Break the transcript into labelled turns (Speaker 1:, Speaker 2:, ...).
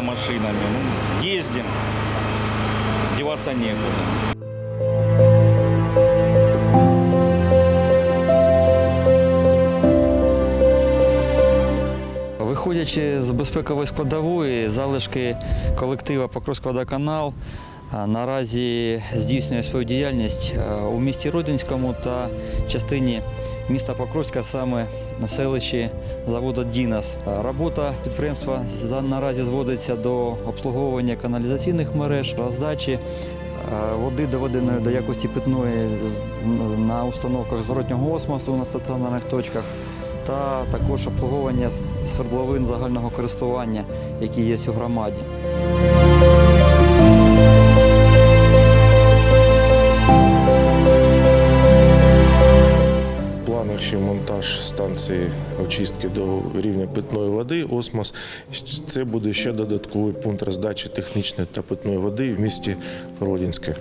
Speaker 1: машинами. Ну, ездим, деваться некуда.
Speaker 2: Виходячи з безпекової складової, залишки колектива Покровськводоканал а, наразі здійснює свою діяльність у місті Родинському та частині міста Покровська, саме на селищі заводу Дінас. Робота підприємства наразі зводиться до обслуговування каналізаційних мереж, роздачі води доведеної до якості питної на установках зворотнього осмосу на стаціонарних точках та також обслуговування свердловин загального користування, які є у громаді.
Speaker 3: Ще монтаж станції очистки до рівня питної води Осмос. Це буде ще додатковий пункт роздачі технічної та питної води в місті Родінське.